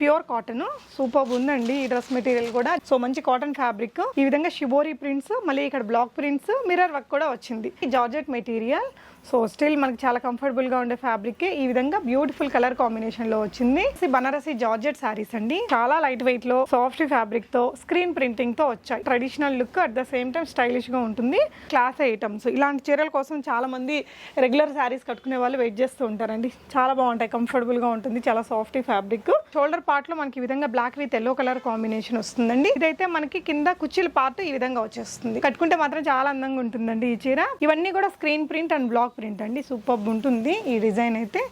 Pure cotton. Super ఉందండి ఈ dress material కూడా. సో మంచి కాటన్ ఫ్యాబ్రిక్ ఈ విధంగా షిబోరి ప్రింట్స్ మళ్ళీ ఇక్కడ బ్లాక్ ప్రింట్స్ మిర్రర్ వర్క్ కూడా వచ్చింది. ఈ జార్జెట్ మెటీరియల్. సో స్టిల్ మనకి చాలా కంఫర్టబుల్గా ఉండే ఫ్యాబ్రిక్ ఈ విధంగా బ్యూటిఫుల్ కలర్ కాంబినేషన్లో వచ్చింది. బనారసి జార్జెట్ సారీస్ అండి. చాలా లైట్ వెయిట్లో సాఫ్ట్ ఫ్యాబ్రిక్తో స్క్రీన్ ప్రింటింగ్తో వచ్చాయి. Traditional look at the same time స్టైలిష్గా ఉంటుంది. క్లాస్ ఐటమ్స్ ఇలాంటి చీరల కోసం చాలా మంది రెగ్యులర్ శారీస్ కట్టుకునే వాళ్ళు వెయిట్ చేస్తూ ఉంటారండి. చాలా బాగుంటాయి కంఫర్టబుల్గా ఉంటుంది. చాలా సాఫ్ట్ ఫ్యాబ్రిక్ షోల్డర్ పార్ట్లో మనకి ఈ విధంగా black with yellow colour combination వస్తుందండి. ఇదైతే మనకి కింద కుర్చీల పార్ట్ ఈ విధంగా వచ్చేస్తుంది. కట్టుకుంటే మాత్రం చాలా అందంగా ఉంటుందండి ఈ చీర. ఇవన్నీ కూడా screen print and block print అండి. సూపర్ ఉంటుంది ఈ డిజైన్ అయితే.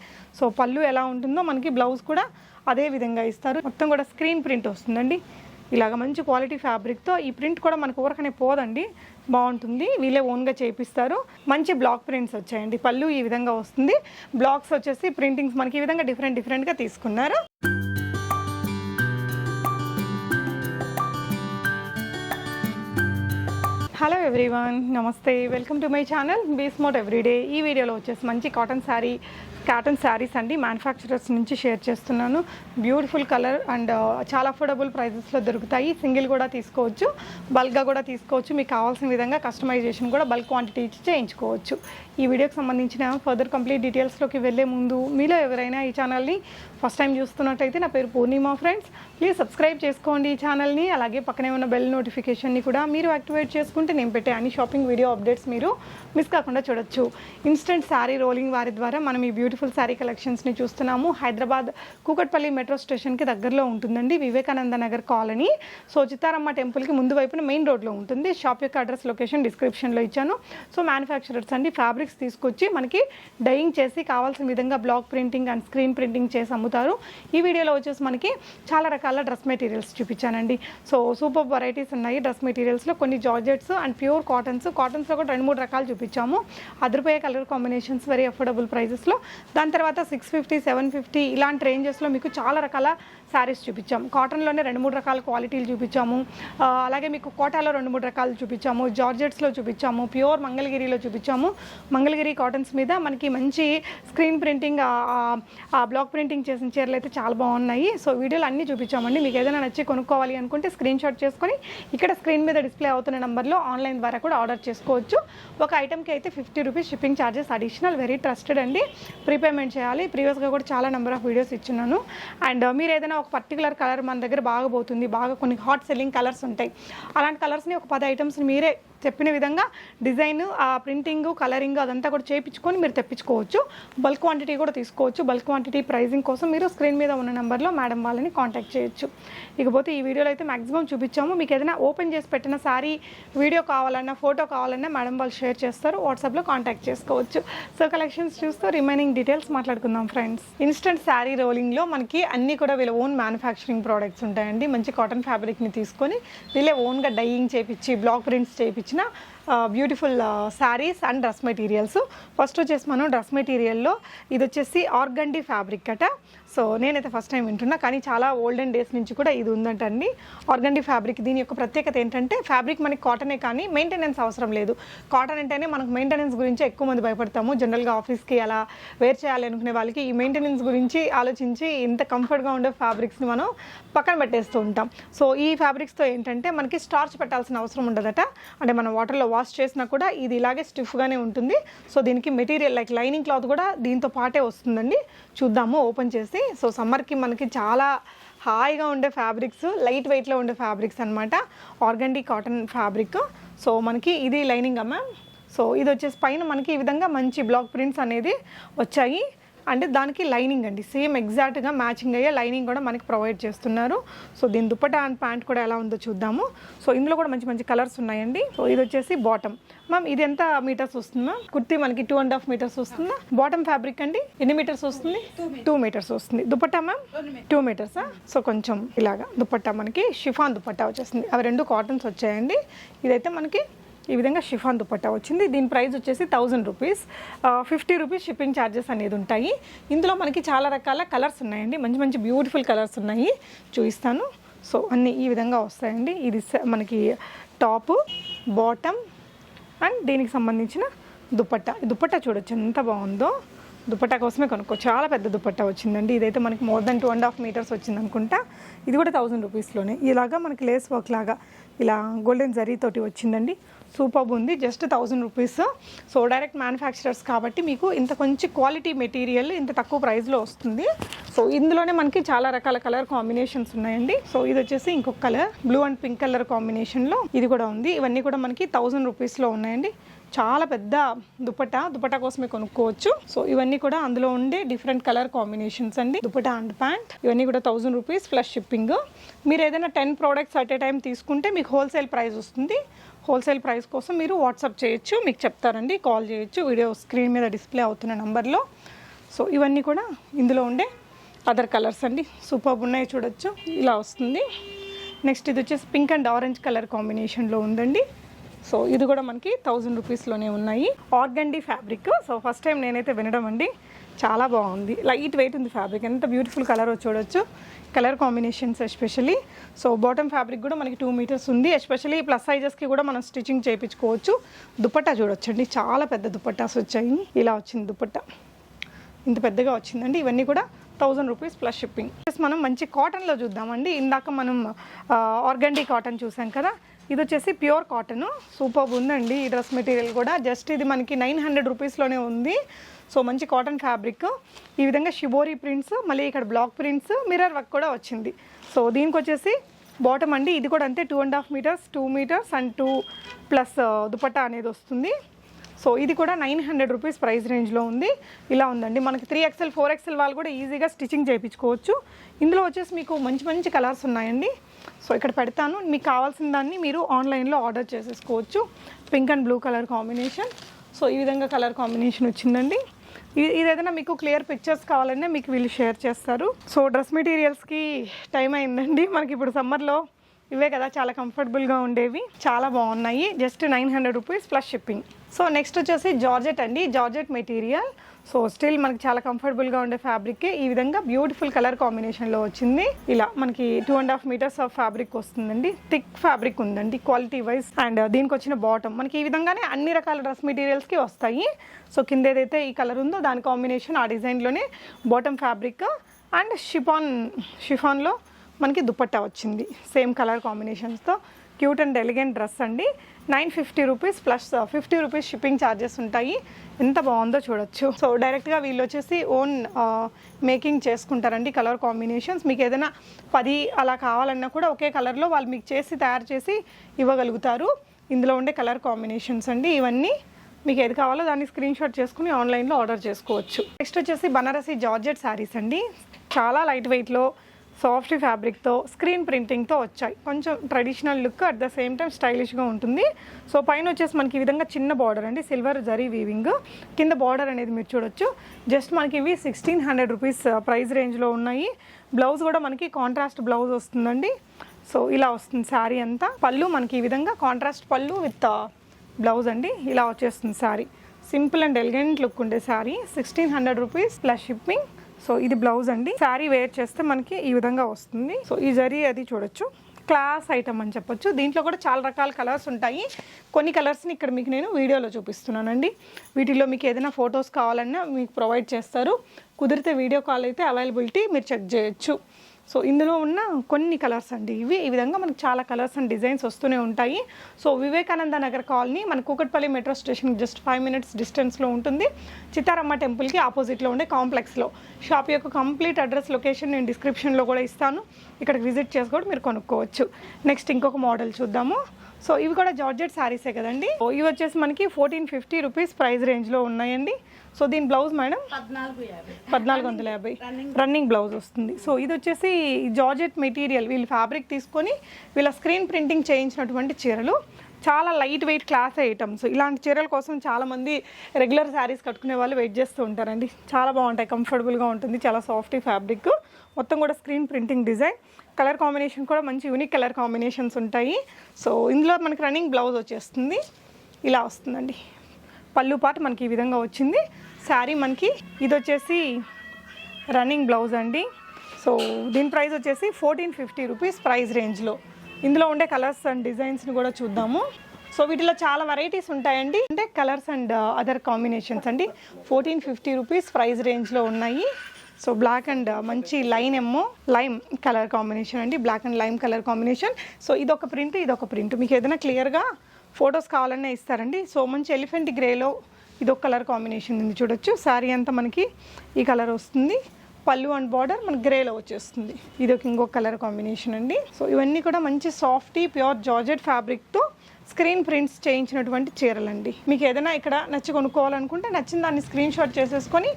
సో పళ్ళు ఎలా ఉంటుందో మనకి బ్లౌజ్ కూడా అదే విధంగా ఇస్తారు. మొత్తం కూడా స్క్రీన్ ప్రింట్ వస్తుందండి. ఇలాగ మంచి క్వాలిటీ ఫ్యాబ్రిక్తో ఈ ప్రింట్ కూడా మనకు ఊరకనే పోదండి. బాగుంటుంది. వీళ్ళే ఓన్గా చేపిస్తారు. మంచి బ్లాక్ ప్రింట్స్ వచ్చాయండి. పళ్ళు ఈ విధంగా వస్తుంది. బ్లాక్స్ వచ్చేసి ప్రింటింగ్స్ మనకి ఈ విధంగా డిఫరెంట్ డిఫరెంట్గా తీసుకున్నారు. హలో ఎవ్రీవన్ నమస్తే వెల్కమ్ టు మై ఛానల్ బీస్మోట్ ఎవ్రీడే ఈ వీడియోలో వచ్చేసి మంచి కాటన్ శారీ కాటన్ శారీస్ అండి. మ్యానుఫ్యాక్చరర్స్ నుంచి షేర్ చేస్తున్నాను. బ్యూటిఫుల్ కలర్ అండ్ చాలా అఫోర్డబుల్ ప్రైజెస్లో దొరుకుతాయి. సింగిల్ కూడా తీసుకోవచ్చు. బల్క్గా కూడా తీసుకోవచ్చు. మీకు కావాల్సిన విధంగా కస్టమైజేషన్ కూడా బల్క్ క్వాంటిటీ ఇచ్చి చేయించుకోవచ్చు. ఈ వీడియోకి సంబంధించిన ఫర్దర్ కంప్లీట్ డీటెయిల్స్లోకి వెళ్ళే ముందు మీలో ఎవరైనా ఈ ఛానల్ని ఫస్ట్ టైం చూస్తున్నట్టయితే నా పేరు పూర్ణిమా ఫ్రెండ్స్. ప్లీజ్ సబ్స్క్రైబ్ చేసుకోండి ఈ ఛానల్ని. అలాగే పక్కనే ఉన్న బెల్ నోటిఫికేషన్ని కూడా మీరు యాక్టివేట్ చేసుకుంటే నేను పెట్టే అన్ని షాపింగ్ వీడియో అప్డేట్స్ మీరు మిస్ కాకుండా చూడొచ్చు. ఇన్స్టెంట్ శారీ రోలింగ్ వారి ద్వారా మనం ఈ బ్యూటిఫుల్ శారీ కలెక్షన్స్ని చూస్తున్నాము. హైదరాబాద్ కూకట్పల్లి మెట్రో స్టేషన్కి దగ్గరలో ఉంటుందండి వివేకానంద నగర్ కాలనీ. సో చిత్తారమ్మ టెంపుల్కి ముందు వైపున మెయిన్ రోడ్లో ఉంటుంది. షాప్ యొక్క అడ్రస్ లొకేషన్ డిస్క్రిప్షన్లో ఇచ్చాను. సో మ్యానుఫ్యాక్చరర్స్ అండి ఫ్యాబ్రిక్ ఫ్యాబ్రిక్స్ తీసుకొచ్చి మనకి డైయింగ్ చేసి కావాల్సిన విధంగా block printing and screen printing చేసి అమ్ముతారు. ఈ వీడియోలో వచ్చేసి మనకి చాలా రకాల డ్రెస్ మెటీరియల్స్ చూపించానండి. సో సూపర్ వెరైటీస్ ఉన్నాయి డ్రెస్ మెటీరియల్స్లో కొన్ని జార్జెట్స్ అండ్ ప్యూర్ కాటన్స్ కాటన్స్లో కూడా రెండు మూడు రకాలు చూపించాము. అదిరిపోయే కలర్ కాంబినేషన్స్ వెరీ అఫోర్డబుల్ ప్రైజెస్లో దాని తర్వాత సిక్స్ ఫిఫ్టీ సెవెన్ ఫిఫ్టీ ఇలాంటి రేంజెస్లో మీకు చాలా రకాల శారీస్ చూపించాము. కాటన్లోనే రెండు మూడు రకాల క్వాలిటీలు చూపించాము. అలాగే మీకు కోటాలో రెండు మూడు రకాలు చూపించాము. జార్జెట్స్లో చూపించాము. ప్యూర్ మంగళగిరిలో చూపించాము. మంగళగిరి కాటన్స్ మీద మనకి మంచి స్క్రీన్ ప్రింటింగ్ ఆ బ్లాక్ ప్రింటింగ్ చేసిన చీరలు అయితే చాలా బాగున్నాయి. సో వీడియోలు అన్నీ చూపించామండి. మీకు ఏదైనా నచ్చి కొనుక్కోవాలి అనుకుంటే స్క్రీన్ షాట్ చేసుకొని ఇక్కడ స్క్రీన్ మీద డిస్ప్లే అవుతున్న నెంబర్లో ఆన్లైన్ ద్వారా కూడా ఆర్డర్ చేసుకోవచ్చు. ఒక ఐటమ్కి అయితే fifty rupees shipping charges additional very trusted అండి. ప్రీపేమెంట్ చేయాలి. ప్రీవియస్గా కూడా చాలా నెంబర్ ఆఫ్ వీడియోస్ ఇచ్చున్నాను. అండ్ మీరు ఏదైనా ఒక పర్టికులర్ కలర్ మన దగ్గర బాగా పోతుంది బాగా కొన్ని హాట్ సెల్లింగ్ కలర్స్ ఉంటాయి. అలాంటి కలర్స్ని ఒక పది ఐటమ్స్ని మీరే చెప్పిన విధంగా డిజైన్ ఆ ప్రింటింగ్ కలరింగ్ అదంతా కూడా చేయించుకొని మీరు తెప్పించుకోవచ్చు. బల్క్ క్వాంటిటీ కూడా తీసుకోవచ్చు. బల్క్ క్వాంటిటీ ప్రైజింగ్ కోసం మీరు స్క్రీన్ మీద ఉన్న నెంబర్లో మేడం వాళ్ళని కాంటాక్ట్ చేయొచ్చు. ఇకపోతే ఈ వీడియోలో అయితే మాక్సిమం చూపించాము. మీకు ఏదైనా ఓపెన్ చేసి పెట్టిన సారీ వీడియో కావాలన్నా ఫోటో కావాలన్నా మేడం వాళ్ళు షేర్ చేస్తారు. వాట్సాప్లో కాంటాక్ట్ చేసుకోవచ్చు. సో కలెక్షన్స్ చూస్తూ రిమైనింగ్ డీటెయిల్స్ మాట్లాడుకుందాం ఫ్రెండ్స్ ఇన్స్టెంట్ శారీ రోలింగ్లో మనకి అన్నీ కూడా వీళ్ళ ఓన్ మ్యానుఫ్యాక్చరింగ్ ప్రోడక్ట్స్ ఉంటాయండి. మంచి కాటన్ ఫ్యాబ్రిక్ని తీసుకొని వీళ్ళే ఓన్గా డైయింగ్ చేయించి బ్లాక్ ప్రింట్స్ చేయించిన beautiful saris and dress materials first వచ్చేసి మనం డ్రెస్ మెటీరియల్లో ఇది వచ్చేసి ఆర్గండి ఫ్యాబ్రిక్ అట. సో నేనైతే ఫస్ట్ టైం వింటున్నా కానీ చాలా ఓల్డెన్ డేస్ నుంచి కూడా ఇది ఉందంటండి. ఆర్గండి ఫ్యాబ్రిక్ దీని యొక్క ప్రత్యేకత ఏంటంటే ఫ్యాబ్రిక్ మనకి కాటనే కానీ మెయింటెనెన్స్ అవసరం లేదు. కాటన్ అంటేనే మనకు మెయింటెనెన్స్ గురించి ఎక్కువ మంది భయపడతాము. జనరల్గా ఆఫీస్కి అలా వేర్ చేయాలి అనుకునే వాళ్ళకి ఈ మెయింటెనెన్స్ గురించి ఆలోచించి ఇంత కంఫర్ట్గా ఉండే ఫ్యాబ్రిక్స్ని మనం పక్కన పెట్టేస్తూ ఉంటాం. సో ఈ ఫ్యాబ్రిక్స్తో ఏంటంటే మనకి స్టార్చ్ పెట్టాల్సిన అవసరం ఉండదట. అంటే మనం వాటర్లో వాష్ చేసినా కూడా ఇది ఇలాగే స్టిఫ్గానే ఉంటుంది. సో దీనికి మెటీరియల్ లైక్ లైనింగ్ క్లాత్ కూడా దీంతో పాటే వస్తుందండి. చూద్దాము ఓపెన్ చేసి సో సమ్మర్కి మనకి చాలా హాయిగా ఉండే ఫ్యాబ్రిక్స్ లైట్ వెయిట్లో ఉండే ఫ్యాబ్రిక్స్ అనమాట ఆర్గండీ కాటన్ ఫ్యాబ్రిక్. సో మనకి ఇది లైనింగ్ అమ్మ సో ఇది వచ్చేసి పైన మనకి ఈ విధంగా మంచి బ్లాక్ ప్రింట్స్ అనేది వచ్చాయి. అంటే దానికి లైనింగ్ అండి. సేమ్ ఎగ్జాక్ట్గా మ్యాచింగ్ అయ్యే లైనింగ్ కూడా మనకి ప్రొవైడ్ చేస్తున్నారు. సో దీని దుపట్టా అండ్ ప్యాంట్ కూడా ఎలా ఉందో చూద్దాము. సో ఇందులో కూడా మంచి మంచి కలర్స్ ఉన్నాయండి. సో ఇది వచ్చేసి బాటమ్. మ్యామ్ ఇది ఎంత మీటర్స్ వస్తుంది మ్యామ్? కుర్తీ మనకి టూ అండ్ హాఫ్ మీటర్స్ వస్తుందా? బాటమ్ ఫ్యాబ్రిక్ అండి. ఎన్ని మీటర్స్ వస్తుంది? Two metres. వస్తుంది. దుపట్టా మ్యామ్? టూ మీటర్సా సో కొంచెం ఇలాగా దుపట్టా మనకి షిఫాన్ దుపట్టా వచ్చేస్తుంది. అవి రెండు కాటన్స్ వచ్చాయండి. ఇదైతే మనకి ఈ విధంగా షిఫాన్ దుపట్టా వచ్చింది. దీని ప్రైస్ వచ్చేసి thousand rupees. Fifty rupees shipping charges అనేది ఉంటాయి. ఇందులో మనకి చాలా రకాల కలర్స్ ఉన్నాయండి. మంచి మంచి బ్యూటిఫుల్ కలర్స్ ఉన్నాయి. చూపిస్తాను. సో అన్నీ ఈ విధంగా వస్తాయండి. ఇది స- మనకి టాపు బాటమ్ అండ్ దీనికి సంబంధించిన దుపట్టా. దుపట్టా చూడొచ్చు. ఎంత బాగుందో. దుపట్టా కోసమే కొనుక్కో చాలా పెద్ద దుపట్టా వచ్చిందండి. ఇదైతే మనకి more than two and half meters వచ్చింది అనుకుంటా ఇది కూడా థౌజండ్ రూపీస్లోనే. ఇలాగా మనకి లేస్ వర్క్ లాగా ఇలా గోల్డెన్ జరీ తోటి వచ్చిందండి. సూపర్బ్ ఉంది just thousand rupees so direct manufacturers కాబట్టి మీకు ఇంత కొంచెం క్వాలిటీ మెటీరియల్ ఇంత తక్కువ ప్రైస్లో వస్తుంది. సో ఇందులోనే మనకి చాలా రకాల కలర్ కాంబినేషన్స్ ఉన్నాయండి. సో ఇది వచ్చేసి ఇంకొక colour blue and pink colour కాంబినేషన్లో ఇది కూడా ఉంది. ఇవన్నీ కూడా మనకి థౌజండ్ రూపీస్లో ఉన్నాయండి. చాలా పెద్ద దుపట్టా దుపట్టా కోసమే కొనుక్కోవచ్చు. సో ఇవన్నీ కూడా అందులో ఉండే డిఫరెంట్ కలర్ కాంబినేషన్స్ అండి. దుపట్టా అండ్ ప్యాంట్ ఇవన్నీ కూడా థౌజండ్ రూపీస్ ప్లస్ షిప్పింగ్ మీరు ఏదైనా ten products at a time తీసుకుంటే మీకు హోల్సేల్ ప్రైస్ వస్తుంది. హోల్సేల్ ప్రైస్ కోసం మీరు వాట్సాప్ చేయొచ్చు మీకు చెప్తారండి కాల్ చేయొచ్చు వీడియో స్క్రీన్ మీద డిస్ప్లే అవుతున్న నంబర్లో. సో ఇవన్నీ కూడా ఇందులో ఉండే అదర్ కలర్స్ అండి. సూపర్ ఉన్నాయి చూడొచ్చు ఇలా వస్తుంది. నెక్స్ట్ ఇది వచ్చేసి పింక్ అండ్ ఆరెంజ్ కలర్ కాంబినేషన్లో ఉందండి. సో ఇది కూడా మనకి థౌజండ్ రూపీస్లోనే ఉన్నాయి. Organdy fabric so first time నేనైతే వినడం అండి. చాలా బాగుంది. లైట్ వెయిట్ ఉంది ఫ్యాబ్రిక్ ఎంత బ్యూటిఫుల్ కలర్ చూడొచ్చు. Colour combinations especially so bottom fabric కూడా మనకి టూ మీటర్స్ ఉంది. ఎస్పెషల్లీ ప్లస్ సైజెస్కి కూడా మనం స్టిచ్చింగ్ చేయించుకోవచ్చు. దుపట్టా చూడొచ్చండి. చాలా పెద్ద దుపట్టాస్ వచ్చాయి. ఇలా వచ్చింది దుపట్టా. ఇంత పెద్దగా వచ్చిందండి. ఇవన్నీ కూడా thousand rupees plus shipping plus మనం మంచి కాటన్లో చూద్దామండి. ఇందాక మనం ఆర్గండీ కాటన్ చూసాం కదా. ఇది వచ్చేసి ప్యూర్ కాటన్. సూపర్ ఉందండి ఈ డ్రెస్ మెటీరియల్ కూడా. జస్ట్ ఇది మనకి నైన్ హండ్రెడ్ రూపీస్లోనే ఉంది. సో మంచి కాటన్ ఫ్యాబ్రిక్. ఈ విధంగా షిబోరీ ప్రింట్స్ మళ్ళీ ఇక్కడ బ్లాక్ ప్రింట్స్ మిర్రర్ వర్క్ కూడా వచ్చింది. సో దీనికి వచ్చేసి బాటమ్ అండి. ఇది కూడా అంతే two and half meters two meters and two plus dupatta అనేది వస్తుంది. సో ఇది కూడా నైన్ హండ్రెడ్ రూపీస్ ప్రైస్ రేంజ్లో ఉంది. ఇలా ఉందండి. మనకి త్రీ ఎక్స్ఎల్ ఫోర్ ఎక్స్ఎల్ వాళ్ళు కూడా ఈజీగా స్టిచ్చింగ్ చేయించుకోవచ్చు. ఇందులో వచ్చేసి మీకు మంచి మంచి కలర్స్ ఉన్నాయండి. సో ఇక్కడ పెడతాను. మీకు కావాల్సిన దాన్ని మీరు ఆన్లైన్లో ఆర్డర్ చేసేసుకోవచ్చు. Pink and blue colour combination. So ఈ విధంగా కలర్ కాంబినేషన్ వచ్చిందండి. ఇది ఏదైనా మీకు క్లియర్ పిక్చర్స్ కావాలన్నా మీకు వీళ్ళు షేర్ చేస్తారు. సో డ్రెస్ మెటీరియల్స్కి టైం అయిందండి. మనకి ఇప్పుడు సమ్మర్లో ఇవే కదా చాలా కంఫర్టబుల్గా ఉండేవి. చాలా బాగున్నాయి. Just nine hundred rupees plus shipping so next వచ్చేసి జార్జెట్ అండి. జార్జెట్ మెటీరియల్ సో స్టిల్ మనకి చాలా కంఫర్టబుల్గా ఉండే ఫ్యాబ్రిక్ ఈ విధంగా బ్యూటిఫుల్ కలర్ కాంబినేషన్లో వచ్చింది. ఇలా మనకి two and half meters of fabric వస్తుందండి. థిక్ ఫ్యాబ్రిక్ ఉందండి క్వాలిటీ వైజ్ అండ్ దీనికి వచ్చిన బాటమ్ మనకి ఈ విధంగానే అన్ని రకాల డ్రెస్ మెటీరియల్స్కి వస్తాయి. సో కింద ఏదైతే ఈ కలర్ ఉందో దాని కాంబినేషన్ ఆ డిజైన్లోనే బాటమ్ ఫ్యాబ్రిక్ అండ్ షిఫాన్ షిఫాన్లో మనకి దుపట్టా వచ్చింది. సేమ్ కలర్ కాంబినేషన్స్తో క్యూట్ అండ్ ఎలిగెంట్ డ్రెస్ అండి. Nine fifty rupees plus fifty rupees shipping charges ఉంటాయి. ఎంత బాగుందో చూడొచ్చు. సో డైరెక్ట్గా వీళ్ళు వచ్చేసి ఓన్ మేకింగ్ చేసుకుంటారండి కలర్ కాంబినేషన్స్. మీకు ఏదైనా పది అలా కావాలన్నా కూడా ఒకే కలర్లో వాళ్ళు మీకు చేసి తయారు చేసి ఇవ్వగలుగుతారు. ఇందులో ఉండే కలర్ కాంబినేషన్స్ అండి ఇవన్నీ. మీకు ఏది కావాలో దాన్ని స్క్రీన్ షాట్ చేసుకుని ఆన్లైన్లో ఆర్డర్ చేసుకోవచ్చు. నెక్స్ట్ వచ్చేసి బనారసి జార్జెట్ శారీస్ అండి. చాలా లైట్ వెయిట్లో సాఫ్ట్ ఫ్యాబ్రిక్తో స్క్రీన్ ప్రింటింగ్తో వచ్చాయి. కొంచెం traditional look at the same time స్టైలిష్గా ఉంటుంది. సో పైన వచ్చేసి మనకి ఈ విధంగా చిన్న బార్డర్ అండి. Silver zari weaving. కింద బార్డర్ అనేది మీరు చూడొచ్చు. జస్ట్ మనకి ఇవి సిక్స్టీన్ హండ్రెడ్ రూపీస్ ప్రైస్ రేంజ్లో ఉన్నాయి. బ్లౌజ్ కూడా మనకి కాంట్రాస్ట్ బ్లౌజ్ వస్తుందండి. సో ఇలా వస్తుంది శారీ అంతా. పళ్ళు మనకి ఈ విధంగా కాంట్రాస్ట్ పళ్ళు విత్ బ్లౌజ్ అండి. ఇలా వచ్చేస్తుంది sari. Simple and elegant look ఉండే sari. Sixteen hundred rupees plus shipping. So ఇది బ్లౌజ్ అండి. శారీ వేర్ చేస్తే మనకి ఈ విధంగా వస్తుంది. సో ఈ జరీ అది చూడొచ్చు. క్లాస్ ఐటమ్ అని చెప్పొచ్చు. దీంట్లో కూడా చాలా రకాల కలర్స్ ఉంటాయి. కొన్ని కలర్స్ని ఇక్కడ మీకు నేను వీడియోలో చూపిస్తున్నానండి. వీటిలో మీకు ఏదైనా ఫొటోస్ కావాలన్నా మీకు ప్రొవైడ్ చేస్తారు. కుదిరితే వీడియో కాల్ అయితే అవైలబిలిటీ మీరు చెక్ చేయొచ్చు. సో ఇందులో ఉన్న కొన్ని కలర్స్ అండి. ఇవి ఈ విధంగా మనకు చాలా కలర్స్ అండ్ డిజైన్స్ వస్తూనే ఉంటాయి. సో వివేకానంద నగర్ కాలనీ మన Kukatpally metro station just five minutes డిస్టెన్స్లో ఉంటుంది. చిత్తారమ్మ టెంపుల్కి ఆపోజిట్లో ఉండే కాంప్లెక్స్లో షాప్ యొక్క కంప్లీట్ అడ్రస్ లొకేషన్ నేను డిస్క్రిప్షన్లో కూడా ఇస్తాను. ఇక్కడికి విజిట్ చేసి కూడా మీరు కొనుక్కోవచ్చు. నెక్స్ట్ ఇంకొక మోడల్ చూద్దాము. సో ఇవి కూడా జార్జెట్ శారీసే కదండి. సో ఇవి వచ్చేసి మనకి ఫోర్టీన్ ఫిఫ్టీ రూపీస్ ప్రైస్ రేంజ్లో ఉన్నాయండి. సో దీని బ్లౌజ్ మేడం పద్నాలుగు వందల యాభై. రన్నింగ్ బ్లౌజ్ వస్తుంది. సో ఇది వచ్చేసి జార్జెట్ మెటీరియల్. వీళ్ళు ఫ్యాబ్రిక్ తీసుకొని వీళ్ళ స్క్రీన్ ప్రింటింగ్ చేయించినటువంటి చీరలు. చాలా లైట్ వెయిట్ క్లాస్ ఐటమ్స్ ఇలాంటి చీరల కోసం చాలామంది రెగ్యులర్ శారీస్ కట్టుకునే వాళ్ళు వెయిట్ చేస్తూ ఉంటారండి. చాలా బాగుంటాయి. కంఫర్టబుల్గా ఉంటుంది. చాలా సాఫ్ట్ ఫ్యాబ్రిక్ మొత్తం కూడా screen printing design colour combination కూడా మంచి యూనిక్ కలర్ కాంబినేషన్స్ ఉంటాయి. సో ఇందులో మనకి రన్నింగ్ బ్లౌజ్ వచ్చేస్తుంది. ఇలా వస్తుందండి. పళ్ళు పాటు మనకి ఈ విధంగా వచ్చింది. శారీ మనకి ఇది వచ్చేసి రన్నింగ్ బ్లౌజ్ అండి. సో దీని ప్రైస్ వచ్చేసి ఫోర్టీన్ ఫిఫ్టీ రూపీస్ ప్రైస్ రేంజ్లో ఇందులో ఉండే కలర్స్ అండ్ డిజైన్స్ని కూడా చూద్దాము. సో వీటిలో చాలా వెరైటీస్ ఉంటాయండి. అంటే కలర్స్ అండ్ అదర్ కాంబినేషన్స్ అండి. ఫోర్టీన్ ఫిఫ్టీ రూపీస్ ప్రైస్ రేంజ్లో ఉన్నాయి. సో బ్లాక్ అండ్ మంచి లైన్ ఏమో లైమ్ కలర్ కాంబినేషన్ అండి. Black and lime colour combination. So ఇది ఒక ప్రింట్ ఇది ఒక ప్రింట్. మీకు ఏదైనా క్లియర్గా ఫొటోస్ కావాలనే ఇస్తారండి. సో మంచి ఎలిఫెంట్ గ్రేలో ఇది ఒక కలర్ కాంబినేషన్ ఉంది చూడొచ్చు. శారీ అంతా మనకి ఈ కలర్ వస్తుంది. పళ్ళు అండ్ బార్డర్ మనకి గ్రేలో వచ్చేస్తుంది. ఇది ఒక ఇంకొక కలర్ కాంబినేషన్ అండి. సో ఇవన్నీ కూడా మంచి సాఫ్టీ ప్యూర్ జార్జెట్ ఫ్యాబ్రిక్తో స్క్రీన్ ప్రింట్స్ చేయించినటువంటి చీరలండి. మీకు ఏదైనా ఇక్కడ నచ్చి కొనుక్కోవాలనుకుంటే నచ్చిన దాన్ని స్క్రీన్ షాట్ చేసేసుకొని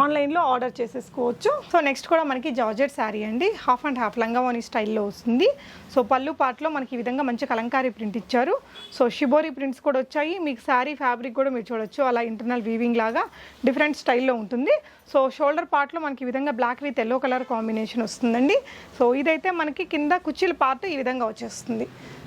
ఆన్లైన్లో ఆర్డర్ చేసేసుకోవచ్చు. సో నెక్స్ట్ కూడా మనకి జార్జెట్ శారీ అండి. హాఫ్ అండ్ హాఫ్ లంగావోని స్టైల్లో వస్తుంది. సో పళ్ళు పాటలో మనకి ఈ విధంగా మంచి కలంకారీ ప్రింట్ ఇచ్చారు. సో షిబోరి ప్రింట్స్ కూడా వచ్చాయి. మీకు శారీ ఫ్యాబ్రిక్ కూడా మీరు చూడొచ్చు. అలా ఇంటర్నల్ వీవింగ్ లాగా డిఫరెంట్ స్టైల్లో ఉంటుంది. సో షోల్డర్ పార్ట్లో మనకి ఈ విధంగా black with yellow colour combination వస్తుందండి. సో ఇదైతే మనకి కింద కుర్చీల పార్ట్ ఈ విధంగా వచ్చేస్తుంది.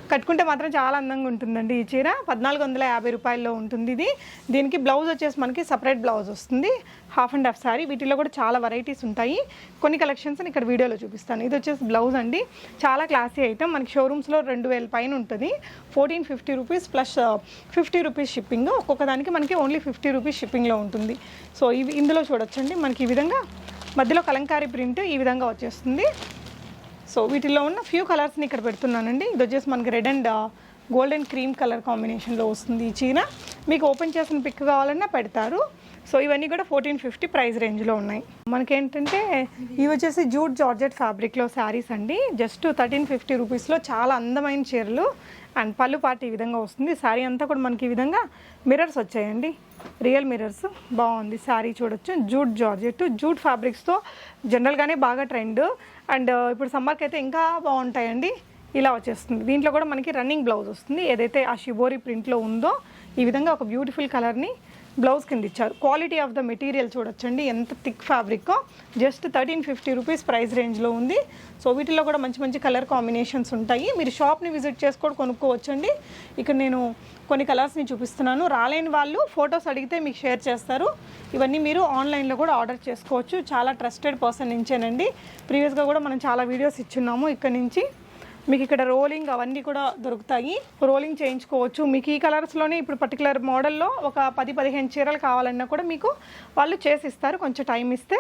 కట్టుకుంటే మాత్రం చాలా అందంగా ఉంటుందండి ఈ చీర. పద్నాలుగు వందల యాభై రూపాయల్లో ఉంటుంది ఇది. దీనికి బ్లౌజ్ వచ్చేసి మనకి సపరేట్ బ్లౌజ్ వస్తుంది. హాఫ్ అండ్ హాఫ్ సారీ వీటిలో కూడా చాలా వెరైటీస్ ఉంటాయి. కొన్ని కలెక్షన్స్ ఇక్కడ వీడియోలో చూపిస్తాను. ఇది వచ్చేసి బ్లౌజ్ అండి. చాలా క్లాసీ ఐటమ్ మనకి షోరూమ్స్లో రెండు వేల పైన ఉంటుంది. Fourteen fifty rupees plus fifty rupees shipping ఒక్కొక్క దానికి మనకి ఓన్లీ ఫిఫ్టీ రూపీస్ షిప్పింగ్లో ఉంటుంది. సో ఇవి ఇందులో చూడొచ్చండి. మనకి ఈ విధంగా మధ్యలో కలంకారీ ప్రింట్ ఈ విధంగా వచ్చేస్తుంది. సో వీటిలో ఉన్న ఫ్యూ కలర్స్ని ఇక్కడ పెడుతున్నానండి. ఇది వచ్చేసి మనకి red and golden cream colour కాంబినేషన్లో వస్తుంది ఈ చీర. మీకు ఓపెన్ చేసిన పిక్ కావాలన్నా పెడతారు. సో ఇవన్నీ కూడా ఫోర్టీన్ ఫిఫ్టీ ప్రైస్ రేంజ్లో ఉన్నాయి. మనకేంటంటే ఇవి వచ్చేసి జూట్ జార్జెట్ ఫ్యాబ్రిక్లో శారీస్ అండి. జస్ట్ థర్టీన్ ఫిఫ్టీ రూపీస్లో చాలా అందమైన చీరలు. అండ్ పళ్ళు పాటు ఈ విధంగా వస్తుంది. శారీ అంతా కూడా మనకి ఈ విధంగా మిర్రర్స్ వచ్చాయండి. రియల్ మిర్రర్స్ బాగుంది. శారీ చూడొచ్చు. జూట్ జార్జెట్ జూట్ ఫ్యాబ్రిక్స్తో జనరల్గానే బాగా ట్రెండ్ అండ్ ఇప్పుడు సమ్మర్కి అయితే ఇంకా బాగుంటాయండి. ఇలా వచ్చేస్తుంది. దీంట్లో కూడా మనకి రన్నింగ్ బ్లౌజ్ వస్తుంది. ఏదైతే ఆ షిబోరి ప్రింట్లో ఉందో ఈ విధంగా ఒక బ్యూటిఫుల్ కలర్ని బ్లౌజ్ కింద ఇచ్చారు. క్వాలిటీ ఆఫ్ ద మెటీరియల్ చూడొచ్చండి. ఎంత thick fabric. Just thirteen fifty rupees price రేంజ్లో ఉంది. సో వీటిలో కూడా మంచి మంచి కలర్ కాంబినేషన్స్ ఉంటాయి. మీరు షాప్ని విజిట్ చేసుకొని కొనుక్కోవచ్చండి. ఇక్కడ నేను కొన్ని కలర్స్ని చూపిస్తున్నాను. రాలేని వాళ్ళు ఫొటోస్ అడిగితే మీకు షేర్ చేస్తారు. ఇవన్నీ మీరు ఆన్లైన్లో కూడా ఆర్డర్ చేసుకోవచ్చు. చాలా ట్రస్టెడ్ పర్సన్ నుంచేనండి. ప్రీవియస్గా కూడా మనం చాలా వీడియోస్ ఇచ్చున్నాము ఇక్కడ నుంచి. మీకు ఇక్కడ రోలింగ్ అవన్నీ కూడా దొరుకుతాయి. రోలింగ్ చేయించుకోవచ్చు. మీకు ఈ కలర్స్లోనే ఇప్పుడు పర్టికులర్ మోడల్లో ఒక పది పదిహేను చీరలు కావాలన్నా కూడా మీకు వాళ్ళు చేసి ఇస్తారు కొంచెం టైం ఇస్తే.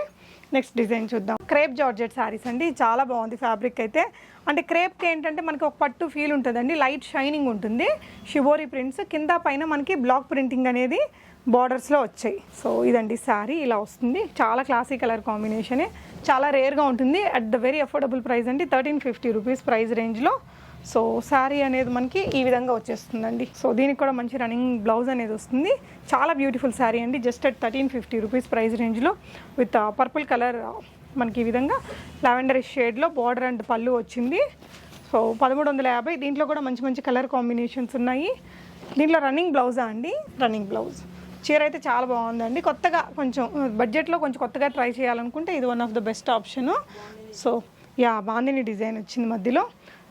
నెక్స్ట్ డిజైన్ చూద్దాం. క్రేప్ జార్జెట్ శారీస్ అండి. చాలా బాగుంది ఫ్యాబ్రిక్ అయితే. అంటే క్రేప్కి ఏంటంటే మనకి ఒక పట్టు ఫీల్ ఉంటుందండి. లైట్ షైనింగ్ ఉంటుంది. Shibori prints. కింద పైన మనకి బ్లాక్ ప్రింటింగ్ అనేది బార్డర్స్లో వచ్చాయి. సో ఇదండి శారీ. ఇలా వస్తుంది. చాలా క్లాసీ కలర్ కాంబినేషనే. చాలా రేర్గా ఉంటుంది. At the very affordable price అండి. థర్టీన్ ఫిఫ్టీ రూపీస్ ప్రైస్ రేంజ్లో సో శారీ అనేది మనకి ఈ విధంగా వచ్చేస్తుందండి. సో దీనికి కూడా మంచి రన్నింగ్ బ్లౌజ్ అనేది వస్తుంది. చాలా బ్యూటిఫుల్ శారీ అండి. Just at thirteen fifty rupees price రేంజ్లో విత్ పర్పుల్ కలర్ మనకి ఈ విధంగా లావెండర్ షేడ్లో బార్డర్ అండ్ పళ్ళు వచ్చింది. సో పదమూడు వందల యాభై దీంట్లో కూడా మంచి మంచి కలర్ కాంబినేషన్స్ ఉన్నాయి. దీంట్లో రన్నింగ్ బ్లౌజా అండి? రన్నింగ్ బ్లౌజ్ చీర అయితే చాలా బాగుందండి. కొత్తగా కొంచెం బడ్జెట్లో కొంచెం కొత్తగా ట్రై చేయాలనుకుంటే ఇది one of the best option so yeah bandhani design వచ్చింది మధ్యలో.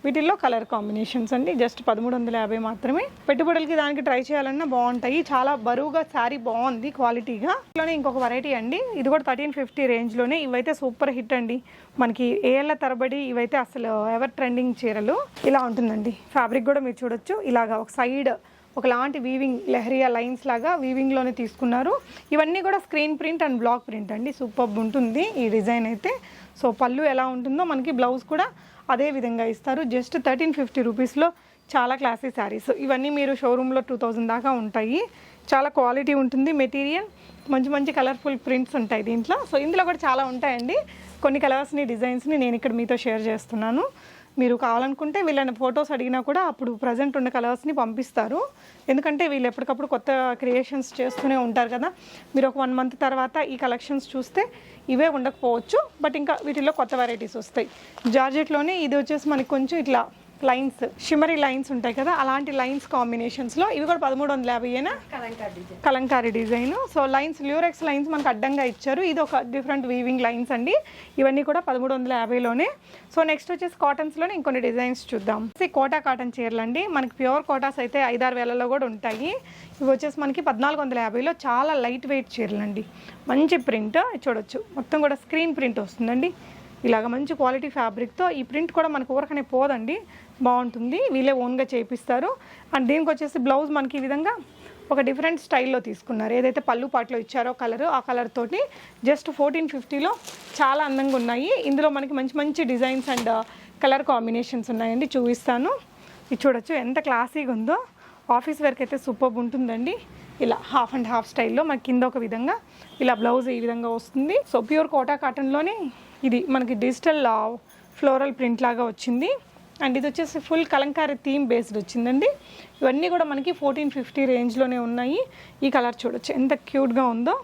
వీటిల్లో కలర్ కాంబినేషన్స్ అండి. జస్ట్ పదమూడు వందల యాభై మాత్రమే. పెట్టుబడులకి దానికి ట్రై చేయాలన్నా బాగుంటాయి. చాలా బరువుగా శారీ బాగుంది క్వాలిటీగా. ఇట్లానే ఇంకొక వెరైటీ అండి. ఇది కూడా థర్టీన్ ఫిఫ్టీ రేంజ్లోనే. ఇవైతే సూపర్ హిట్ అండి. మనకి ఏళ్ళ తరబడి ఇవైతే అసలు ఎవర్ ట్రెండింగ్ చీరలు ఇలా ఉంటుందండి. ఫ్యాబ్రిక్ కూడా మీరు చూడొచ్చు. ఇలాగా ఒక సైడ్ ఒకలాంటి వీవింగ్ లెహరియా లైన్స్ లాగా వీవింగ్లోనే తీసుకున్నారు. ఇవన్నీ కూడా screen print and block print అండి. సూపర్ ఉంటుంది ఈ డిజైన్ అయితే. సో పళ్ళు ఎలా ఉంటుందో మనకి బ్లౌజ్ కూడా అదే విధంగా ఇస్తారు. జస్ట్ థర్టీన్ ఫిఫ్టీ రూపీస్లో చాలా క్లాసీ శారీస్. ఇవన్నీ మీరు షోరూంలో టూ థౌజండ్ దాకా ఉంటాయి. చాలా క్వాలిటీ ఉంటుంది. మెటీరియల్ మంచి మంచి కలర్ఫుల్ ప్రింట్స్ ఉంటాయి దీంట్లో. సో ఇందులో కూడా చాలా ఉంటాయండి. కొన్ని కలర్స్ని డిజైన్స్ని నేను ఇక్కడ మీతో షేర్ చేస్తున్నాను. మీరు కావాలనుకుంటే వీళ్ళని ఫొటోస్ అడిగినా కూడా అప్పుడు ప్రజెంట్ ఉన్న కలర్స్ని పంపిస్తారు. ఎందుకంటే వీళ్ళు ఎప్పటికప్పుడు కొత్త క్రియేషన్స్ చేస్తూనే ఉంటారు కదా. మీరు ఒక వన్ మంత్ తర్వాత ఈ కలెక్షన్స్ చూస్తే ఇవే ఉండకపోవచ్చు. బట్ ఇంకా వీటిలో కొత్త వెరైటీస్ వస్తాయి. జార్జెట్లోనే ఇది వచ్చేసి మనకి కొంచెం ఇట్లా లైన్స్ షిమరీ లైన్స్ ఉంటాయి కదా అలాంటి లైన్స్ కాంబినేషన్స్లో ఇవి కూడా పదమూడు వందల యాభైనా Kalamkari design. So lines lurex lines మనకు అడ్డంగా ఇచ్చారు. ఇది ఒక డిఫరెంట్ వీవింగ్ లైన్స్ అండి. ఇవన్నీ కూడా పదమూడు వందల యాభైలోనే. సో నెక్స్ట్ వచ్చేసి కాటన్స్లోనే ఇంకొన్ని డిజైన్స్ చూద్దాం. కోటా కాటన్ చీరలు అండి. మనకి ప్యూర్ కోటాస్ అయితే ఐదారు వేలలో కూడా ఉంటాయి. ఇవి వచ్చేసి మనకి పద్నాలుగు వందల యాభైలో చాలా లైట్ వెయిట్ చీరలు అండి మంచి ప్రింట్ చూడొచ్చు. మొత్తం కూడా స్క్రీన్ ప్రింట్ వస్తుందండి. ఇలాగ మంచి క్వాలిటీ ఫ్యాబ్రిక్తో ఈ ప్రింట్ కూడా మనకు ఊరకనే పోదండి. బాగుంటుంది. వీళ్ళే ఓన్గా చేపిస్తారు. అండ్ దీనికి వచ్చేసి బ్లౌజ్ మనకి ఈ విధంగా ఒక డిఫరెంట్ స్టైల్లో తీసుకున్నారు. ఏదైతే పళ్ళు పాటలో ఇచ్చారో కలర్ ఆ కలర్ తోటి జస్ట్ ఫోర్టీన్ ఫిఫ్టీలో చాలా అందంగా ఉన్నాయి. ఇందులో మనకి మంచి మంచి డిజైన్స్ అండ్ కలర్ కాంబినేషన్స్ ఉన్నాయండి. చూపిస్తాను. ఇది చూడొచ్చు ఎంత క్లాసీగా ఉందో. ఆఫీస్ వర్క్ అయితే సూపర్ ఉంటుందండి. ఇలా హాఫ్ అండ్ హాఫ్ స్టైల్లో మనకి కింద ఒక విధంగా ఇలా బ్లౌజ్ ఈ విధంగా వస్తుంది. సో ప్యూర్ కోటా కాటన్లోనే ఇది మనకి డిజిటల్ ఫ్లోరల్ ప్రింట్ లాగా వచ్చింది. అండ్ ఇది వచ్చేసి ఫుల్ కలంకారీ థీమ్ బేస్డ్ వచ్చిందండి. ఇవన్నీ కూడా మనకి ఫోర్టీన్ ఫిఫ్టీ రేంజ్లోనే ఉన్నాయి. ఈ కలర్ చూడొచ్చు. ఎంత క్యూట్గా ఉందో.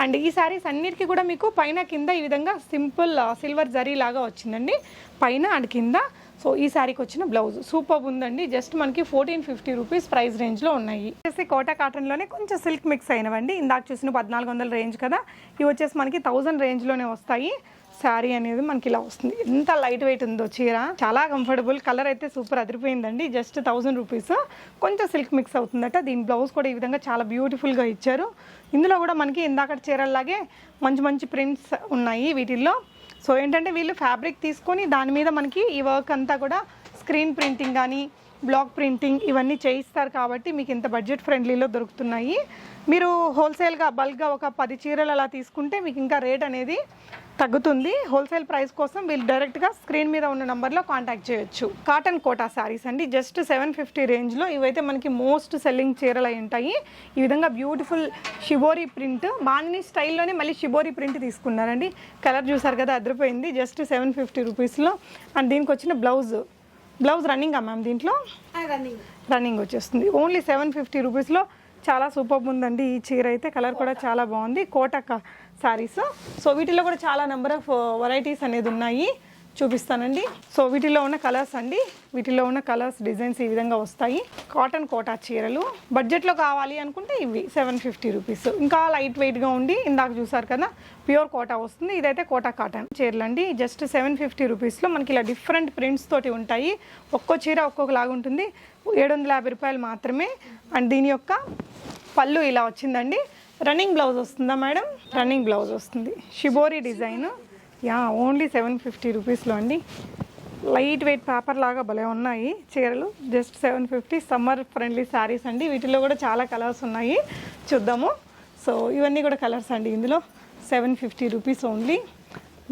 అండ్ ఈ శారీస్ అన్నిటికీ కూడా మీకు పైన కింద ఈ విధంగా సింపుల్ సిల్వర్ జరీ లాగా వచ్చిందండి. పైన అండ్ కింద. సో ఈ శారీకి వచ్చిన బ్లౌజ్. సూపర్ ఉందండి. జస్ట్ మనకి ఫోర్టీన్ ఫిఫ్టీ రూపీస్ ప్రైస్ రేంజ్లో ఉన్నాయి. వచ్చేసి కోటా కాటన్లోనే కొంచెం సిల్క్ మిక్స్ అయినవండి. ఇందాక చూసిన పద్నాలుగు వందల రేంజ్ కదా. ఇవి వచ్చేసి మనకి థౌజండ్ రేంజ్లోనే వస్తాయి. శారీ అనేది మనకి ఇలా వస్తుంది. ఎంత లైట్ వెయిట్ ఉందో చీర. చాలా కంఫర్టబుల్ కలర్ అయితే సూపర్ అదిరిపోయిందండి. జస్ట్ థౌజండ్ రూపీస్ కొంచెం సిల్క్ మిక్స్ అవుతుందట. దీని బ్లౌజ్ కూడా ఈ విధంగా చాలా బ్యూటిఫుల్గా ఇచ్చారు. ఇందులో కూడా మనకి ఇందాక చీరల్లాగే మంచి మంచి ప్రింట్స్ ఉన్నాయి వీటిల్లో. సో ఏంటంటే వీళ్ళు ఫ్యాబ్రిక్ తీసుకొని దాని మీద మనకి ఈ వర్క్ అంతా కూడా స్క్రీన్ ప్రింటింగ్ కానీ బ్లాక్ ప్రింటింగ్ ఇవన్నీ చేయిస్తారు కాబట్టి మీకు ఇంత బడ్జెట్ ఫ్రెండ్లీలో దొరుకుతున్నాయి. మీరు హోల్సేల్గా బల్క్గా ఒక పది చీరలు అలా తీసుకుంటే మీకు ఇంకా రేట్ అనేది తగ్గుతుంది. హోల్సేల్ ప్రైస్ కోసం వీళ్ళు డైరెక్ట్గా స్క్రీన్ మీద ఉన్న నెంబర్లో కాంటాక్ట్ చేయొచ్చు. కాటన్ కోటా శారీస్ అండి. జస్ట్ సెవెన్ ఫిఫ్టీ రేంజ్లో ఇవైతే మనకి మోస్ట్ సెల్లింగ్ చీరలు అయి ఉంటాయి. ఈ విధంగా బ్యూటిఫుల్ షిబోరి ప్రింట్ బాణిని స్టైల్లోనే మళ్ళీ షిబోరి ప్రింట్ తీసుకున్నారండి. కలర్ చూసారు కదా అదిరిపోయింది. జస్ట్ సెవెన్ ఫిఫ్టీ రూపీస్లో. అండ్ దీనికి వచ్చిన బ్లౌజ్. బ్లౌజ్ రన్నింగ్ మ్యామ్ దీంట్లో? రన్నింగ్. రన్నింగ్ వచ్చేస్తుంది. ఓన్లీ సెవెన్ ఫిఫ్టీ రూపీస్లో చాలా సూపర్ ఉందండి ఈ చీర అయితే. కలర్ కూడా చాలా బాగుంది. కోటక్ శారీస్ సో వీటిలో కూడా చాలా నెంబర్ ఆఫ్ వెరైటీస్ అనేది ఉన్నాయి. చూపిస్తానండి. సో వీటిలో ఉన్న కలర్స్ అండి. వీటిలో ఉన్న కలర్స్ డిజైన్స్ ఈ విధంగా వస్తాయి. కాటన్ కోటా చీరలు. బడ్జెట్లో కావాలి అనుకుంటే ఇవి సెవెన్ ఫిఫ్టీ రూపీస్. ఇంకా లైట్ వెయిట్గా ఉండి ఇందాక చూసారు కదా ప్యూర్ కోటా వస్తుంది. ఇదైతే కోటా కాటన్ చీరలు అండి జస్ట్ సెవెన్ ఫిఫ్టీ రూపీస్లో మనకి ఇలా డిఫరెంట్ ప్రింట్స్ తోటి ఉంటాయి. ఒక్కో చీర ఒక్కొక్కలాగా ఉంటుంది. ఏడు వందల యాభై రూపాయలు మాత్రమే. అండ్ దీని యొక్క పళ్ళు ఇలా వచ్చిందండి. రన్నింగ్ బ్లౌజ్ వస్తుందా మేడం? రన్నింగ్ బ్లౌజ్ వస్తుంది. Shibori design. Yeah only seven fifty రూపీస్లో అండి. లైట్ వెయిట్ పేపర్ లాగా భలే ఉన్నాయి చీరలు. Just seven fifty summer friendly saris అండి. వీటిలో కూడా చాలా కలర్స్ ఉన్నాయి. చూద్దాము. సో ఇవన్నీ కూడా కలర్స్ అండి ఇందులో. సెవెన్ ఫిఫ్టీ రూపీస్ ఓన్లీ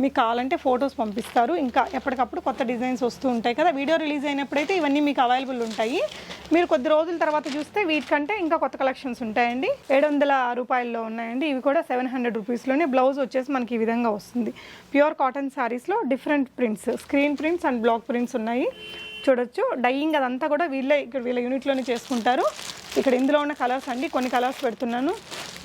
మీకు కావాలంటే ఫొటోస్ పంపిస్తారు. ఇంకా ఎప్పటికప్పుడు కొత్త డిజైన్స్ వస్తూ ఉంటాయి కదా. వీడియో రిలీజ్ అయినప్పుడైతే ఇవన్నీ మీకు అవైలబుల్ ఉంటాయి. మీరు కొద్ది రోజుల తర్వాత చూస్తే వీటికంటే ఇంకా కొత్త కలెక్షన్స్ ఉంటాయండి. ఏడు వందల రూపాయల్లో ఉన్నాయండి. ఇవి కూడా సెవెన్ హండ్రెడ్ రూపీస్లోనే బ్లౌజ్ వచ్చేసి మనకి ఈ విధంగా వస్తుంది. ప్యూర్ కాటన్ శారీస్లో different prints screen prints and block prints ఉన్నాయి. చూడొచ్చు. డైయింగ్ అదంతా కూడా వీళ్ళే ఇక్కడ వీళ్ళ యూనిట్లోనే చేసుకుంటారు. ఇక్కడ ఇందులో ఉన్న కలర్స్ అండి కొన్ని కలర్స్ పెడుతున్నాను.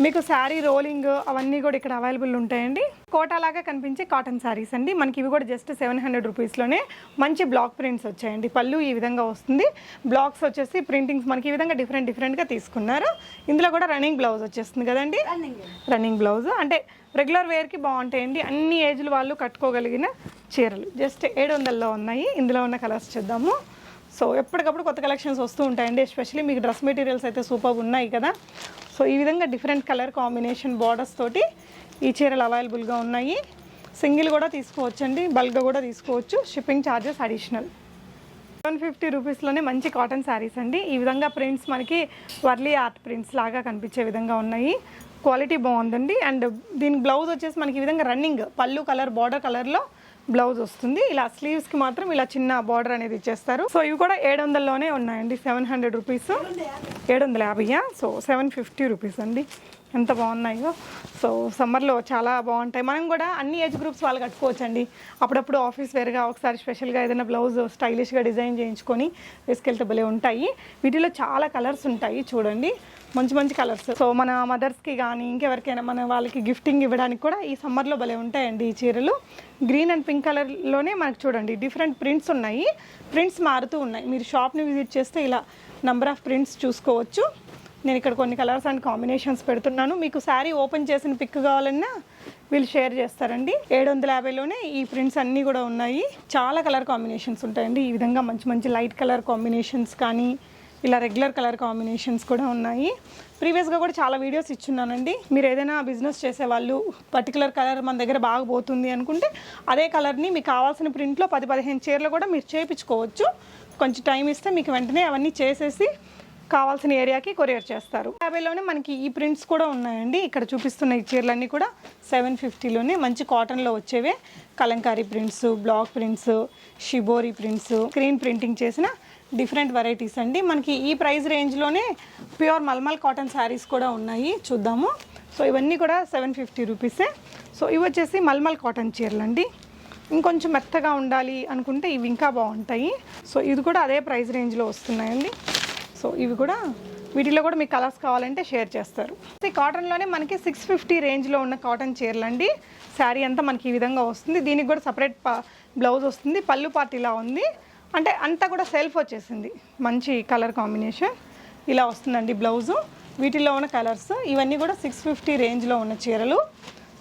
మీకు శారీ రోలింగ్ అవన్నీ కూడా ఇక్కడ అవైలబుల్ ఉంటాయండి. కోటా లాగా కనిపించే కాటన్ శారీస్ అండి. మనకి ఇవి కూడా జస్ట్ సెవెన్ హండ్రెడ్ రూపీస్లోనే మంచి బ్లాక్ ప్రింట్స్ వచ్చాయండి. పళ్ళు ఈ విధంగా వస్తుంది. బ్లాక్స్ వచ్చేసి ప్రింటింగ్స్ మనకి ఈ విధంగా డిఫరెంట్ డిఫరెంట్గా తీసుకున్నారు. ఇందులో కూడా రన్నింగ్ బ్లౌజ్ వచ్చేస్తుంది కదండి. Running running blouse. అంటే రెగ్యులర్ వేర్కి బాగుంటాయండి. అన్ని ఏజ్ల వాళ్ళు కట్టుకోగలిగిన చీరలు. జస్ట్ ఏడు వందల్లో ఉన్నాయి. ఇందులో ఉన్న కలర్స్ చూద్దాము. సో ఎప్పటికప్పుడు కొత్త కలెక్షన్స్ వస్తూ ఉంటాయండి. ఎస్పెషలీ మీకు డ్రెస్ మెటీరియల్స్ అయితే సూపర్ ఉన్నాయి కదా. సో ఈ విధంగా డిఫరెంట్ కలర్ కాంబినేషన్ బార్డర్స్ తోటి ఈ చీరలు అవైలబుల్గా ఉన్నాయి. సింగిల్ కూడా తీసుకోవచ్చండి. బల్క్గా కూడా తీసుకోవచ్చు. Shipping charges additional one fifty రూపీస్లోనే మంచి కాటన్ శారీస్ అండి. ఈ విధంగా ప్రింట్స్ మనకి వర్లీ ఆర్ట్ ప్రింట్స్ లాగా కనిపించే విధంగా ఉన్నాయి. క్వాలిటీ బాగుందండి. అండ్ దీని బ్లౌజ్ వచ్చేసి మనకి ఈ విధంగా రన్నింగ్ పళ్ళు కలర్ బార్డర్ కలర్లో బ్లౌజ్ వస్తుంది. ఇలా స్లీవ్స్కి మాత్రం ఇలా చిన్న బార్డర్ అనేది ఇచ్చేస్తారు. సో ఇవి కూడా ఏడు వందల్లోనే ఉన్నాయండి. సెవెన్ హండ్రెడ్ రూపీస్ ఏడు వందల యాభైయా? సో సెవెన్ ఫిఫ్టీ రూపీస్ అండి. ఎంత బాగున్నాయో. సో సమ్మర్లో చాలా బాగుంటాయి. మనం కూడా అన్ని ఏజ్ గ్రూప్స్ వాళ్ళు కట్టుకోవచ్చండి. అప్పుడప్పుడు ఆఫీస్ వేరుగా ఒకసారి స్పెషల్గా ఏదైనా బ్లౌజ్ స్టైలిష్గా డిజైన్ చేయించుకొని వేసుకెళ్తే భలే ఉంటాయి. వీటిలో చాలా కలర్స్ ఉంటాయి చూడండి. మంచి మంచి కలర్స్. సో మన మదర్స్కి కానీ ఇంకెవరికైనా మన వాళ్ళకి గిఫ్టింగ్ ఇవ్వడానికి కూడా ఈ సమ్మర్లో భలే ఉంటాయండి ఈ చీరలు. గ్రీన్ అండ్ పింక్ కలర్లోనే మనకు చూడండి డిఫరెంట్ ప్రింట్స్ ఉన్నాయి. ప్రింట్స్ మారుతూ ఉన్నాయి. మీరు షాప్ని విజిట్ చేస్తే ఇలా నంబర్ ఆఫ్ ప్రింట్స్ చూసుకోవచ్చు. నేను ఇక్కడ కొన్ని కలర్స్ అండ్ కాంబినేషన్స్ పెడుతున్నాను. మీకు శారీ ఓపెన్ చేసిన పిక్ కావాలన్నా వీళ్ళు షేర్ చేస్తారండి. ఏడు వందల యాభైలోనే ఈ ప్రింట్స్ అన్నీ కూడా ఉన్నాయి. చాలా కలర్ కాంబినేషన్స్ ఉంటాయండి. ఈ విధంగా మంచి మంచి లైట్ కలర్ కాంబినేషన్స్ కానీ ఇలా రెగ్యులర్ కలర్ కాంబినేషన్స్ కూడా ఉన్నాయి. ప్రీవియస్గా కూడా చాలా వీడియోస్ ఇచ్చున్నానండి. మీరు ఏదైనా బిజినెస్ చేసేవాళ్ళు పర్టికులర్ కలర్ మన దగ్గర బాగా పోతుంది అనుకుంటే అదే కలర్ని మీకు కావాల్సిన ప్రింట్లో పది పదిహేను చీరలు కూడా మీరు చేయించుకోవచ్చు కొంచెం టైం ఇస్తే మీకు వెంటనే అవన్నీ చేసేసి కావాల్సిన ఏరియాకి కొరియర్ చేస్తారు. యాభైలోనే మనకి ఈ ప్రింట్స్ కూడా ఉన్నాయండి. ఇక్కడ చూపిస్తున్న ఈ చీరలన్నీ కూడా సెవెన్ ఫిఫ్టీలోనే మంచి కాటన్లో వచ్చేవే. Kalamkari prints block prints shibori prints screen printing చేసిన డిఫరెంట్ వెరైటీస్ అండి. మనకి ఈ ప్రైస్ రేంజ్లోనే ప్యూర్ మల్మల్ కాటన్ శారీస్ కూడా ఉన్నాయి. చూద్దాము. సో ఇవన్నీ కూడా సెవెన్ ఫిఫ్టీ రూపీసే సో ఇవి వచ్చేసి మల్మల్ కాటన్ చీరలు అండి ఇంకొంచెం మెత్తగా ఉండాలి అనుకుంటే ఇవి ఇంకా బాగుంటాయి. సో ఇది కూడా అదే ప్రైస్ రేంజ్లో వస్తున్నాయండి. సో ఇవి కూడా వీటిలో కూడా మీకు కలర్స్ కావాలంటే షేర్ చేస్తారు. ఈ కాటన్లోనే మనకి సిక్స్ ఫిఫ్టీ రేంజ్లో ఉన్న కాటన్ చీరలు అండి శారీ అంతా మనకి ఈ విధంగా వస్తుంది. దీనికి కూడా సపరేట్ బ్లౌజ్ వస్తుంది. పళ్ళు పార్ట్ ఇలా ఉంది. అంటే అంతా కూడా సెల్ఫ్ వచ్చేసింది. మంచి కలర్ కాంబినేషన్ ఇలా వస్తుందండి బ్లౌజు వీటిలో ఉన్న కలర్స్ ఇవన్నీ కూడా సిక్స్ ఫిఫ్టీ రేంజ్లో ఉన్న చీరలు.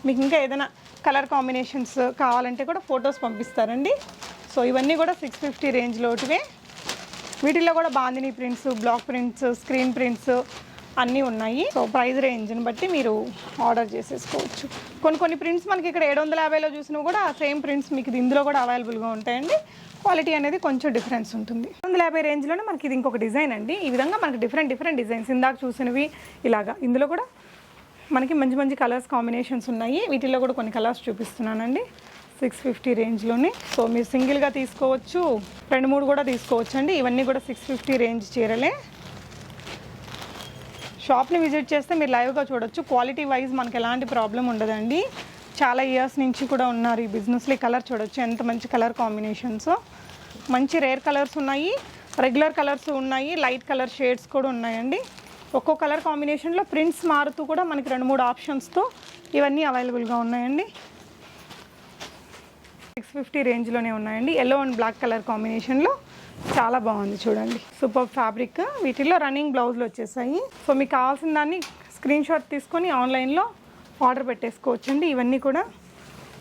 మీకు ఇంకా ఏదైనా కలర్ కాంబినేషన్స్ కావాలంటే కూడా ఫొటోస్ పంపిస్తారండి. సో ఇవన్నీ కూడా సిక్స్ ఫిఫ్టీ రేంజ్లోటివే. వీటిల్లో కూడా bandhani prints block prints screen prints అన్నీ ఉన్నాయి. సో ప్రైస్ రేంజ్ని బట్టి మీరు ఆర్డర్ చేసేసుకోవచ్చు. కొన్ని కొన్ని ప్రింట్స్ మనకి ఇక్కడ ఏడు వందల యాభైలో చూసినా కూడా సేమ్ ప్రింట్స్ మీకు ఇది ఇందులో కూడా అవైలబుల్గా ఉంటాయండి. క్వాలిటీ అనేది కొంచెం డిఫరెన్స్ ఉంటుంది. ఏడు వందల యాభై రేంజ్లోనే మనకి ఇది ఇంకొక డిజైన్ అండి. ఈ విధంగా మనకి డిఫరెంట్ డిఫరెంట్ డిజైన్స్ ఇందాక చూసినవి ఇలాగా. ఇందులో కూడా మనకి మంచి మంచి కలర్స్ కాంబినేషన్స్ ఉన్నాయి. వీటిల్లో కూడా కొన్ని కలర్స్ చూపిస్తున్నానండి. సిక్స్ ఫిఫ్టీ రేంజ్లోనే సో మీరు సింగిల్గా తీసుకోవచ్చు. రెండు మూడు కూడా తీసుకోవచ్చు అండి ఇవన్నీ కూడా సిక్స్ ఫిఫ్టీ రేంజ్ చీరలే. షాప్ని విజిట్ చేస్తే మీరు లైవ్గా చూడొచ్చు. క్వాలిటీ వైజ్ మనకు ఎలాంటి ప్రాబ్లం ఉండదండి. చాలా ఇయర్స్ నుంచి కూడా ఉన్నారు ఈ బిజినెస్లో ఈ కలర్ చూడొచ్చు. ఎంత మంచి కలర్ కాంబినేషన్స్ మంచి రేర్ కలర్స్ ఉన్నాయి. రెగ్యులర్ కలర్స్ ఉన్నాయి. లైట్ కలర్ షేడ్స్ కూడా ఉన్నాయండి. ఒక్కో కలర్ కాంబినేషన్లో ప్రింట్స్ మారుతూ కూడా మనకి రెండు మూడు ఆప్షన్స్తో ఇవన్నీ అవైలబుల్గా ఉన్నాయండి. సిక్స్ ఫిఫ్టీ రేంజ్లోనే ఉన్నాయండి. ఎల్లో అండ్ బ్లాక్ కలర్ కాంబినేషన్లో చాలా బాగుంది చూడండి. సూపర్ ఫ్యాబ్రిక్ వీటిల్లో రన్నింగ్ బ్లౌజులు వచ్చేసాయి. సో మీకు కావాల్సిన దాన్ని స్క్రీన్ షాట్ తీసుకొని ఆన్లైన్లో ఆర్డర్ పెట్టేసుకోవచ్చండి. ఇవన్నీ కూడా.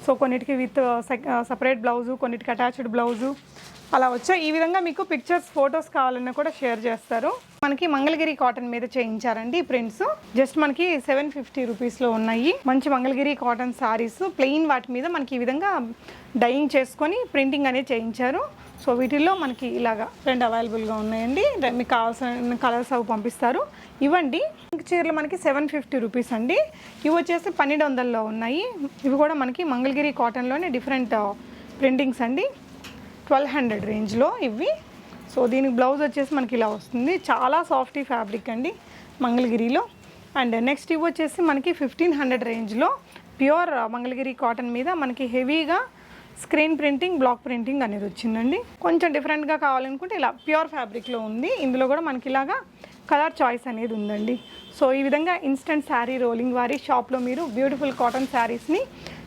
సో కొన్నిటికి విత్ సపరేట్ బ్లౌజు కొన్నిటికి అటాచ్డ్ బ్లౌజు అలా వచ్చాయి ఈ విధంగా మీకు పిక్చర్స్ ఫొటోస్ కావాలన్నా కూడా షేర్ చేస్తారు. మనకి మంగళగిరి కాటన్ మీద చేయించారండి ప్రింట్స్ జస్ట్ మనకి సెవెన్ ఫిఫ్టీ రూపీస్లో ఉన్నాయి. మంచి మంగళగిరి కాటన్ సారీస్ ప్లెయిన్ వాటి మీద మనకి ఈ విధంగా డైయింగ్ చేసుకొని ప్రింటింగ్ అనేది చేయించారు. సో వీటిల్లో మనకి ఇలాగా రెండు అవైలబుల్గా ఉన్నాయండి. మీకు కావాల్సిన కలర్స్ అవి పంపిస్తారు. ఇవ్వండి. పింక్ చీరలు మనకి సెవెన్ ఫిఫ్టీ రూపీస్ అండి. ఇవి వచ్చేసి పన్నెండు వందల్లో ఉన్నాయి. ఇవి కూడా మనకి మంగళగిరి కాటన్లోనే డిఫరెంట్ ప్రింటింగ్స్ అండి. ట్వెల్వ్ హండ్రెడ్ రేంజ్లో ఇవి. సో దీనికి బ్లౌజ్ వచ్చేసి మనకి ఇలా వస్తుంది. చాలా సాఫ్టీ ఫ్యాబ్రిక్ అండి మంగళగిరిలో. అండ్ నెక్స్ట్ ఇవి వచ్చేసి మనకి ఫిఫ్టీన్ హండ్రెడ్ రేంజ్లో. ప్యూర్ మంగళగిరి కాటన్ మీద మనకి హెవీగా స్క్రీన్ ప్రింటింగ్ బ్లాక్ ప్రింటింగ్ అనేది వచ్చిందండి. కొంచెం డిఫరెంట్గా కావాలనుకుంటే ఇలా ప్యూర్ ఫ్యాబ్రిక్లో ఉంది. ఇందులో కూడా మనకి ఇలాగా కలర్ చాయిస్ అనేది ఉందండి. సో ఈ విధంగా ఇన్స్టెంట్ శారీ రోలింగ్ వారి షాప్లో మీరు బ్యూటిఫుల్ కాటన్ శారీస్ని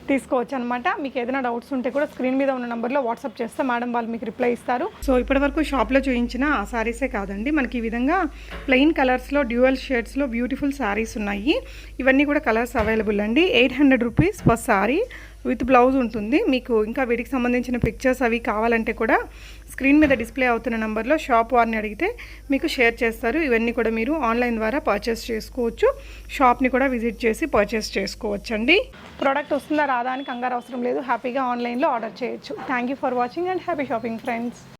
తీసుకోవచ్చు అనమాట మీకు ఏదైనా డౌట్స్ ఉంటే కూడా స్క్రీన్ మీద ఉన్న నెంబర్లో వాట్సాప్ చేస్తే మేడం వాళ్ళు మీకు రిప్లై ఇస్తారు. సో ఇప్పటివరకు షాప్లో చూపించిన ఆ శారీసే కాదండి. మనకి ఈ విధంగా ప్లెయిన్ కలర్స్లో డ్యూయల్ షేడ్స్లో బ్యూటిఫుల్ శారీస్ ఉన్నాయి. ఇవన్నీ కూడా కలర్స్ అవైలబుల్ అండి. Eight hundred rupees for sari with blouse ఉంటుంది. మీకు ఇంకా వీటికి సంబంధించిన పిక్చర్స్ అవి కావాలంటే కూడా స్క్రీన్ మీద డిస్ప్లే అవుతున్న నెంబర్లో షాప్ వారిని అడిగితే మీకు షేర్ చేస్తారు. ఇవన్నీ కూడా మీరు ఆన్లైన్ ద్వారా పర్చేస్ చేసుకోవచ్చు. షాప్ని కూడా విజిట్ చేసి పర్చేస్ చేసుకోవచ్చు అండి ప్రోడక్ట్ వస్తుందా రాదా అని కంగారు అవసరం లేదు. హ్యాపీగా ఆన్లైన్లో ఆర్డర్ చేయొచ్చు. Thank you for watching and happy shopping friends